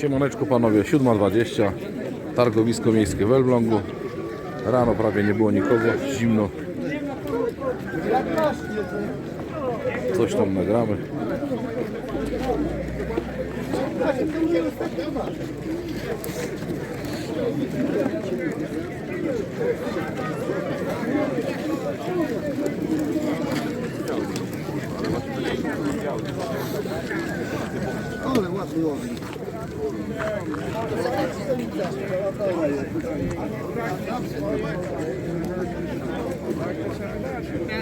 Siemoneczko panowie, 7.20 Targowisko miejskie w Elblągu. Rano prawie nie było nikogo, zimno. Coś tam nagramy. A,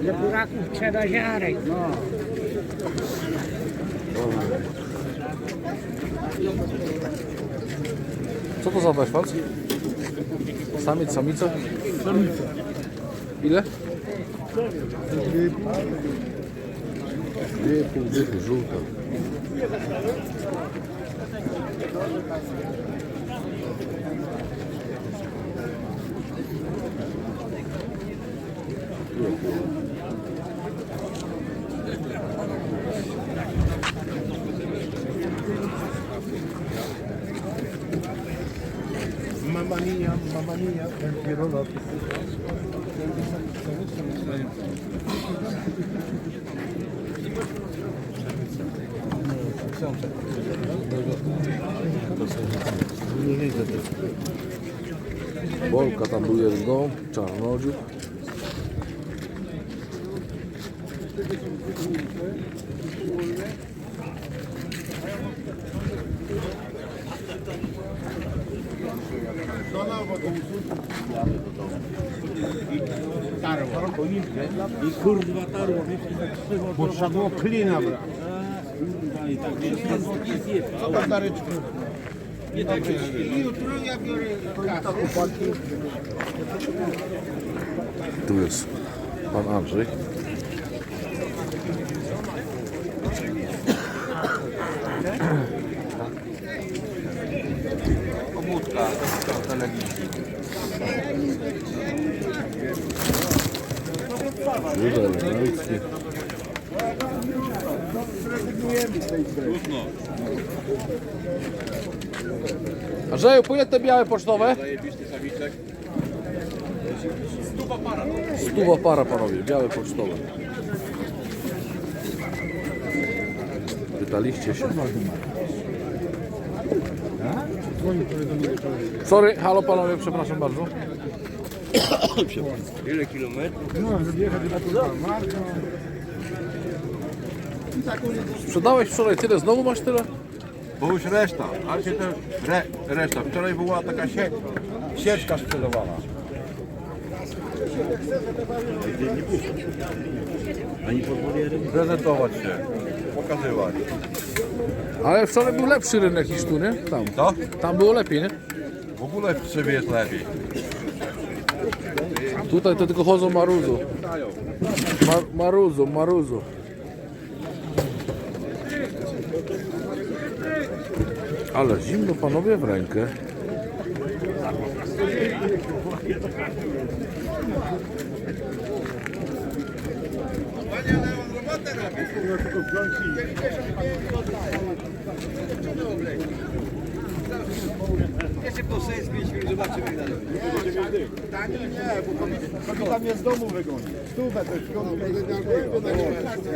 Dla buraków trzeba ziarek, no. Co to za weszwalc? Samiec, samica? Samica Ile? Dwie pół dychy, żółta Mamma mia, mamma mia, el pirolo. Nie widzę tego. Bolka tam był jeden dom, czarnodziób I kurwa tarło, i tak krzywo. Bo trzeba było klina brać. Kurwa, i tak Co tam daryczku? Jutro ja biorę kasę. Tu jest pan Andrzej Duda elegancki Andrzeju, ile te białe pocztowe? Stuwa para panowie, białe pocztowe. Pytaliście się. Sorry, halo panowie, przepraszam bardzo Ile kilometrów? Sprzedałeś wczoraj tyle, znowu masz tyle? Bo już reszta, ale się też re, reszta. Wczoraj była taka sie, sieczka sprzedawana. Prezentować się, pokazywać. Ale wczoraj był lepszy rynek niż tu, nie? Tam. Co? Tam było lepiej, nie? W ogóle w Trzewie jest lepiej. Tutaj to tylko chodzą maruzu. Mar maruzu, maruzu. Ale zimno panowie w rękę. Tam jest z domu wygoni. Stówę to jest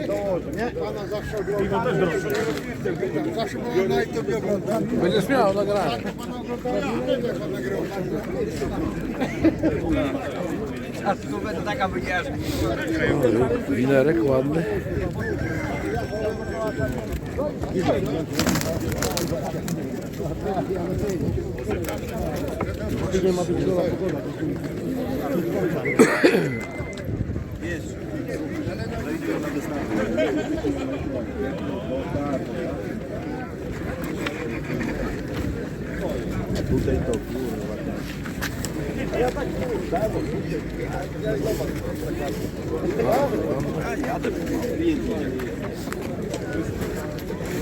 dołoży, nie? Pana zawsze oglądamy. Zawsze pana na YouTube oglądamy. Będziesz miał nagranie. Pana oglądamy, jak pan nagrywa. A stówę to taka wycieczka. Winerek ładny. Nie,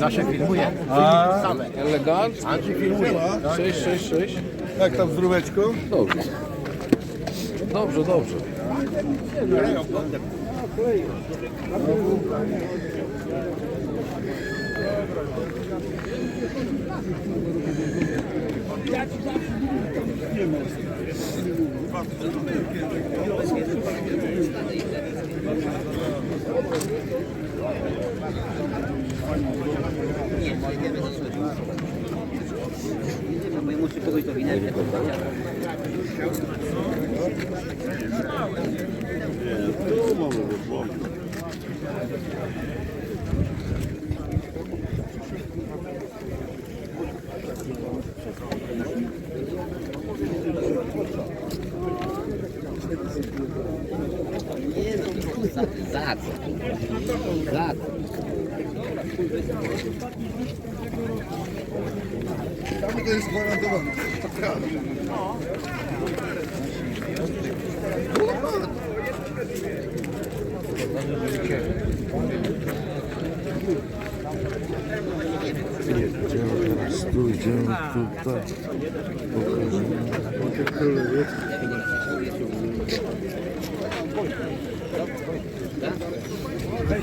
Nasze filmuje. Elegancko. 6, 6, 6. Jak tam zdróweczko? Dobrze. Dobrze, dobrze. Bo muszę kogoś do winy. Za gwarantowane. Idziemy teraz tu, idziemy tutaj. Ale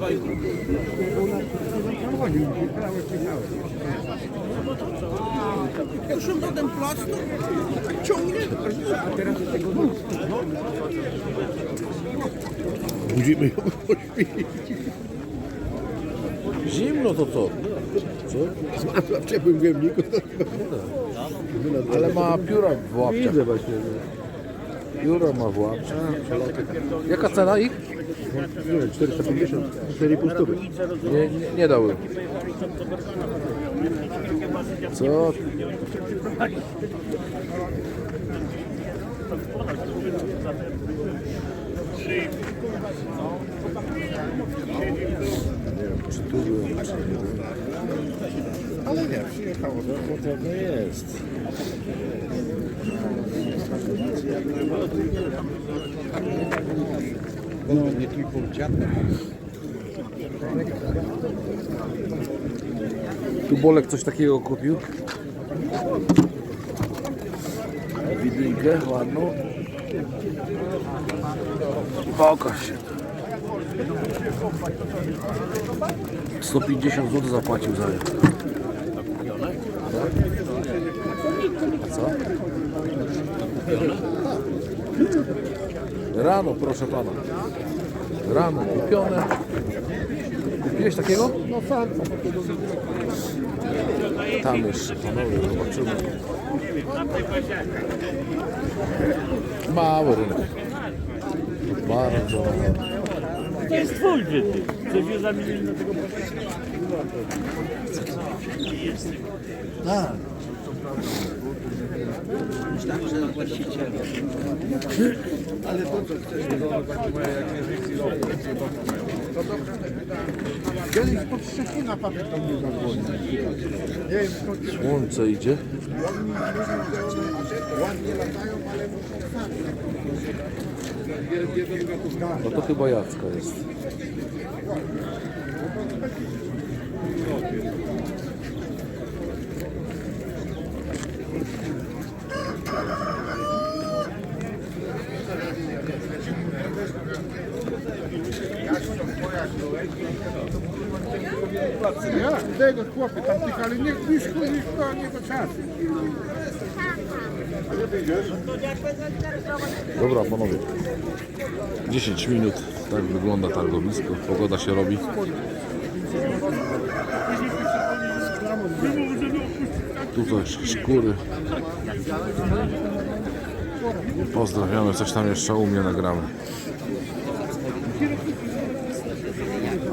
nawiózł, no i kurwa, tam jak tamty nie miał lat. Budzimy ją Zimno to co? Co? Zmarła w ciepłym gębniku. Ale ma pióra w łapciach. Widzę właśnie. Pióra ma w łapciach. Jaka cena ich? Nie wiem, 450, 4,5 stówy. Nie, nie, nie dały. Co? Tu byłem, czy nie byłem. Ale nie, przyjechało, to potrzebne jest. No, nie tylko dziadek. Tu Bolek coś takiego kupił. Widynkę ładną. Pokaż się. 150 zł zapłacił za nią. Co? Rano, proszę pana. Rano kupione. Kupiłeś takiego? No tak. Tam jeszcze, panowie, zobaczymy. Mały rynek. Bardzo mały. To jest twój ty. Chcesz się zamienić na tego Myślałem, że właściciel. Kiedyś pod Szczecina papież tam nie zadzwonił. Nie wiem, skąd Słońce idzie. ładnie latają, ale No to chyba Jacka jest. Ja, tego chłopy tam tych, ale nie blisko, blisko, nie do czasu. Dobra, panowie. 10 minut. Tak wygląda targowisko. Pogoda się robi. Tutaj szkury. Pozdrawiamy, coś tam jeszcze u mnie nagramy.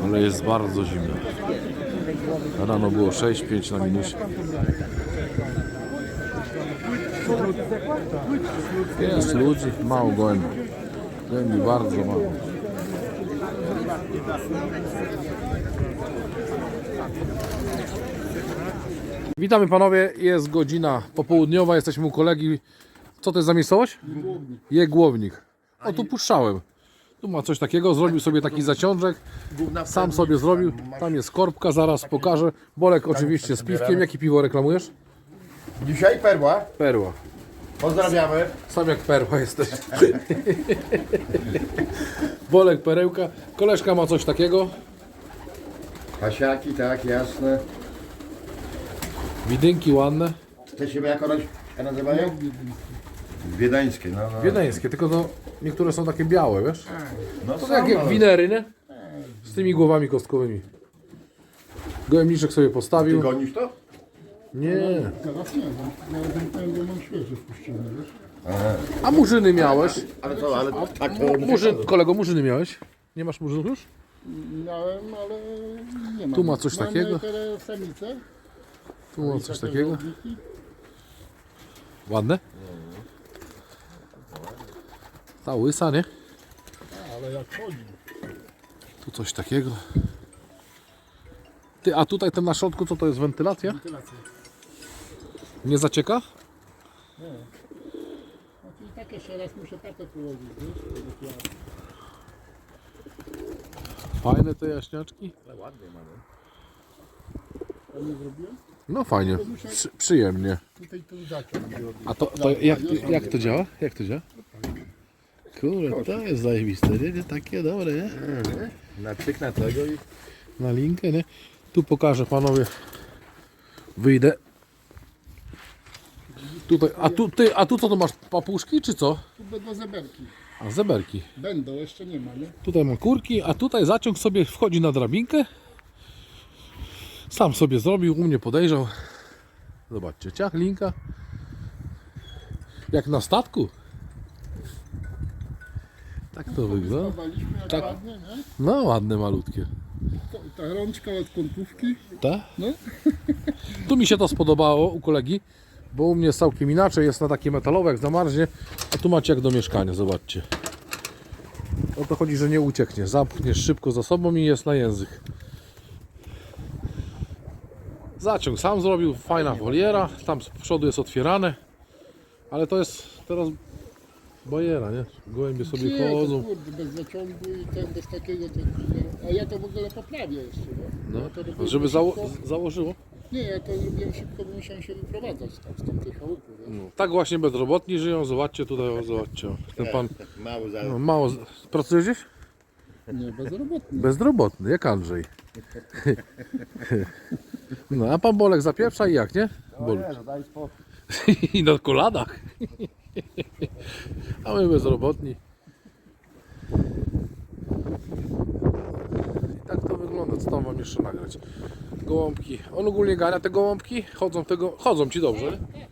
Ale jest bardzo zimno. Rano było 6, 5 na minusie. Jest ludzi, mało gołębi. Gołębi bardzo mało. Witamy panowie, jest godzina popołudniowa, jesteśmy u kolegi. Co to jest za miejscowość? Jegłownik. O, tu puszczałem. Tu ma coś takiego, zrobił sobie taki zaciążek. Sam sobie zrobił. Tam jest korbka, zaraz pokażę. Bolek oczywiście z piwkiem. Jakie piwo reklamujesz? Dzisiaj perła. Perła. Pozdrawiamy. Sam jak perła jesteś. Bolek, perełka. Koleżka ma coś takiego. Pasiaki, tak, jasne. Widynki ładne. Te siebie jak one się nazywają? Wiedeńskie, no, no. Wiedeńskie, tylko no, niektóre są takie białe, wiesz? no To tak jak winery, nie? Z tymi głowami kostkowymi. Gołębniczek sobie postawił. Gonisz to? Nie. Teraz nie, no, ja ten pęgło mam świeży wpuszczony, wiesz? A murzyny miałeś? Ale co, ale tak to Murzyn, kolego, murzyny miałeś? Nie masz murzynów już? Miałem, ale nie mam. Tu ma coś Mam takiego? te samice. Tu ma coś takie takiego. żołniki. Ładne? Ta łysa, nie? Ale jak chodzi. Tu coś takiego. Ty, a tutaj ten na środku, co to jest wentylacja? Wentylacja. Nie zacieka? No i tak jeszcze raz muszę wiesz? żeby ja- Fajne te jaśniaczki. Ja nie zrobiłem? No fajnie, Przy, przyjemnie. Tutaj ten zaciąg zrobię. A to, to jak, jak to działa? Jak to działa? Kurde, to jest zajebiste, nie? nie? Takie dobre, nie? Natyknę tego i... Na linkę, nie? Tu pokażę panowie. Wyjdę. Tutaj, a tu, ty, a tu co to masz? Papuszki czy co? Tu będą zeberki. A zeberki. Będą, jeszcze nie ma, nie? Tutaj mam kurki, a tutaj zaciąg sobie wchodzi na drabinkę. Sam sobie zrobił, u mnie podejrzał. Zobaczcie, ciach, linka. Jak na statku. Tak to wygląda. Chowaliśmy jak Tak. ładnie, nie? No ładne, malutkie. To, ta rączka od kątówki. Tak? No. Tu mi się to spodobało u kolegi, bo u mnie całkiem inaczej, jest na takie metalowe, jak zamarznie, a tu macie jak do mieszkania, zobaczcie. O to chodzi, że nie ucieknie, zamkniesz szybko za sobą i jest na język. Zaciąg sam zrobił, fajna woliera, tam z przodu jest otwierane, ale to jest teraz bajera, nie? Gołębie sobie Nie, to chodzą. kurde, bez zaciągu i ten bez takiego, to, a ja to w ogóle poprawię jeszcze, nie? No, żeby zało założyło. Nie, ja to zrobiłem szybko, bo musiałem się wyprowadzać tam z tamtej chałupy, wiesz? Tak właśnie bezrobotni żyją, zobaczcie tutaj, o, zobaczcie. o. Ten pan Mały za... no, mało. z- Pracujesz gdzieś? Nie, bezrobotny. Bezrobotny, jak Andrzej. No, a pan Bolek zapieprza i jak, nie? Bolek. daj spokój. I na kolanach. A my bezrobotni. Wygląda. Co tam wam jeszcze nagrać? Gołąbki. On ogólnie gania te gołąbki. Chodzą tego. Chodzą ci dobrze, nie?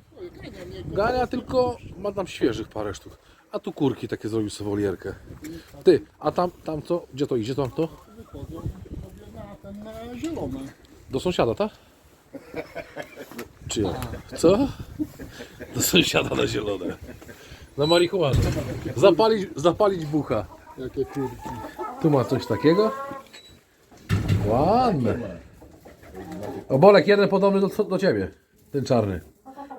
Gania tylko ma tam świeżych parę sztuk. A tu kurki takie zrobił sobie wolierkę. Ty, a tam, tam co? Gdzie to idzie tam to? wychodzą sobie na ten, na zielone. Do sąsiada, tak? Czy jak? Co? Do sąsiada na zielone. Na marihuanę. Zapalić, zapalić bucha. Jakie kurki. Tu ma coś takiego. Ładne. O Bolek, jeden podobny do, do ciebie. Ten czarny.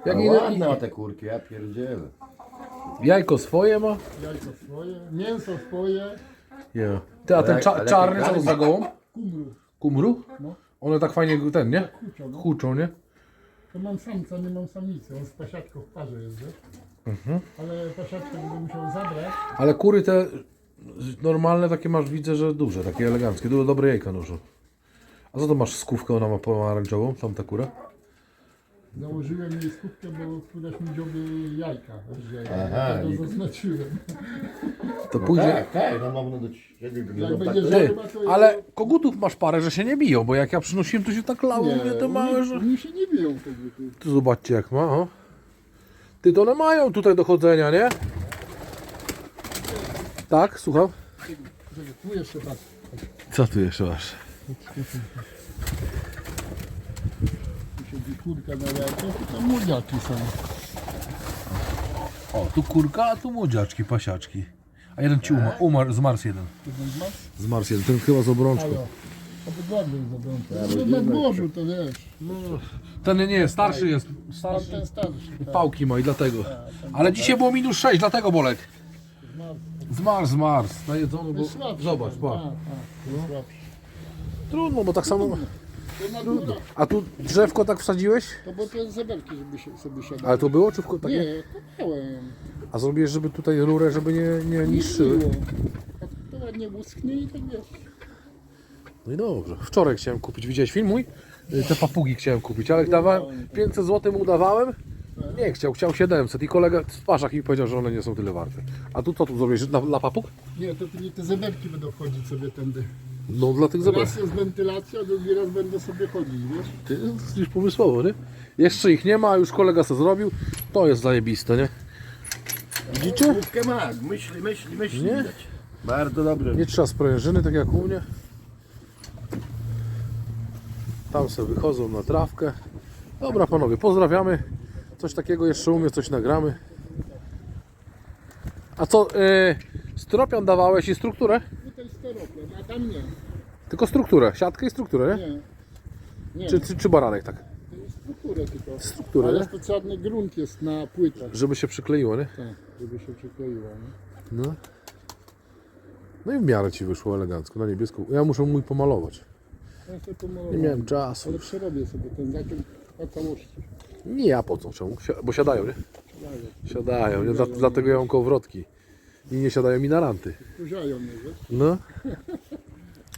Jak No inny, ładne ma te kurki, ja pierdzielę. jajko swoje ma. Jajko swoje, mięso swoje, Ja. Ty, a ten Ale- cza, ale czarny co to za gołąb? kumru. Kumru? No. One tak fajnie ten, nie? Kucio, no. Huczą, nie? To mam samca, nie mam samicy. On z pasiaczką w parze jest, wiesz? Mhm. Ale pasiaczkę będę musiał zabrać. Ale kury te normalne takie masz, widzę, że duże, takie eleganckie, duże, dobre jajka noszą. A co to masz skówkę, ona ma pomarańczową, tamta kura? Założyłem jej skutkę, bo któraś mi dziobie jajka, że Aha, to i- zaznaczyłem. To pójdzie... Tak, tak, no mam do Jak będzie tak. Ty, to ale kogutów masz parę, że się nie biją, bo jak ja przynosiłem, to się tak lało, nie, mówię, te małe, że... Oni się nie biją koguty. Tu zobaczcie jak ma, o. Ty, to one mają tutaj do chodzenia, nie? Tak, słucham? Czekaj, Tu jeszcze tak. Co tu jeszcze masz? Tu siedzi kurka na jajkach i tam młodziaki są. O, tu kurka, a tu młodziaczki, pasiaczki. A jeden ci umarł, umarł zmarł jeden. Ty ten masz? Zmarł jeden, ten chyba z obrączką. Halo. Obydwoje jest zabrączone. No na dworzu to wiesz. Ten nie, nie, starszy jest. Tam Starszy. ten starszy. Tak. Pałki ma i dlatego. Ale dzisiaj było minus 6, dlatego Bolek. Zmarł, zmarł. Najedzony, bo... Jest słabszy. Zobacz, ten, pa. Tak, tak, jest słabszy. Trudno, bo tak samo... To natura. A tu drzewko tak wsadziłeś? To bo to jest zeberki, żeby się, sobie siadać. Ale to było, czy w takie? Nie, kopałem. A zrobiłeś, żeby tutaj rurę, żeby nie, nie niszczyły? Było. Tak To ładnie łusknie i tak wiesz. No i dobrze. Wczoraj chciałem kupić, widziałeś film mój? Y, Te papugi chciałem kupić, ale dawałem 500 zł mu dawałem, nie chciał, chciał 700 i kolega w paszach mi powiedział, że one nie są tyle warte. A tu co tu zrobisz dla, dla papug? Nie, to nie te zeberki będą wchodzić sobie tędy. No dla tych zobacz. Raz jest wentylacja, drugi raz będę sobie chodzić, wiesz? Ty już pomysłowo, nie? Jeszcze ich nie ma, a już kolega co zrobił. To jest zajebiste, nie? Widzicie? Główkę ma, myśli, myśli, myśli. Nie? widać. Bardzo dobrze. Nie trzeba sprężyny, tak jak u mnie. Tam sobie wychodzą na trawkę. Dobra panowie, pozdrawiamy. Coś takiego jeszcze umie, coś nagramy. A co, yy, stropian dawałeś i strukturę? A tam nie. Tylko strukturę, siatkę i strukturę, nie? Nie. Nie, Czy, czy, czy baranek tak? to jest strukturę tylko. Strukturę, Ale nie? specjalny grunt jest na płytach. Żeby się przykleiło, nie? Tak, żeby się przykleiło. Nie? No. No i w miarę ci wyszło elegancko, na niebieską. Ja muszę mój pomalować. Ja sobie Nie pomalowałem. miałem czasu. Ale przerobię sobie ten zaciąg na całości. Nie ja po co czemu? Si- Bo siadają, nie? Siadają. Siadają, nie? Dla, dlatego ja mam kołowrotki. I nie siadają mi na ranty. Kurzają mnie, wiesz? No.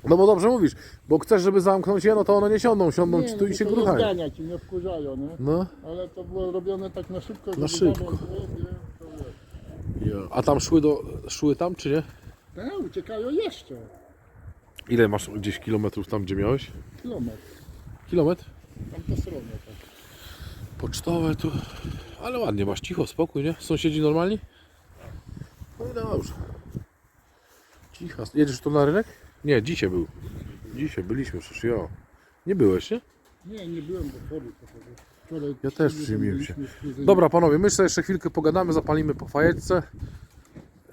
No bo dobrze mówisz, bo chcesz, żeby zamknąć je, no to one nie siądą, siądą ci tu i się gruchają. rozgania ci nie wkurzają, nie? No. Ale to było robione tak na szybko, żeby szybko. nie, nie, to wiesz. A tam szły do, szły tam, czy nie? Tak, uciekają jeszcze. Ile masz gdzieś kilometrów tam, gdzie miałeś? Kilometr. Kilometr? Tamtą stronę tak. Pocztowe tu. Ale ładnie masz, cicho, spokój, nie? Sąsiedzi normalni? No i dobrze. Cicho. Jedziesz tu na rynek? Nie, dzisiaj był. Dzisiaj byliśmy przecież, jo. Nie byłeś, nie? Nie, nie byłem do chory. Wczoraj Ja też przyjmiłem się. Dobra panowie, my sobie jeszcze chwilkę pogadamy, zapalimy po fajeczce.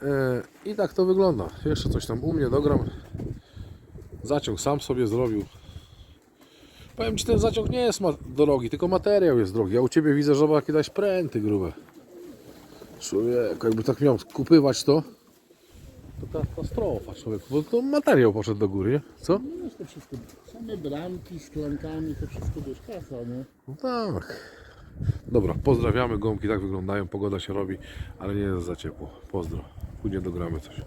E, I tak to wygląda. Jeszcze coś tam u mnie dogram. Zaciąg sam sobie zrobił. Powiem ci, ten zaciąg nie jest drogi, tylko materiał jest drogi. Ja u ciebie widzę, że ma jakieś pręty grube. Człowieku, jakby tak miał kupywać to, to katastrofa człowiek, bo to materiał poszedł do góry, nie? Co? No jest to wszystko. Same bramki z klankami, to wszystko wiesz, kasa, nie? No tak. Dobra, pozdrawiamy, gąbki tak wyglądają, pogoda się robi, ale nie jest za ciepło. Pozdro. Później dogramy coś.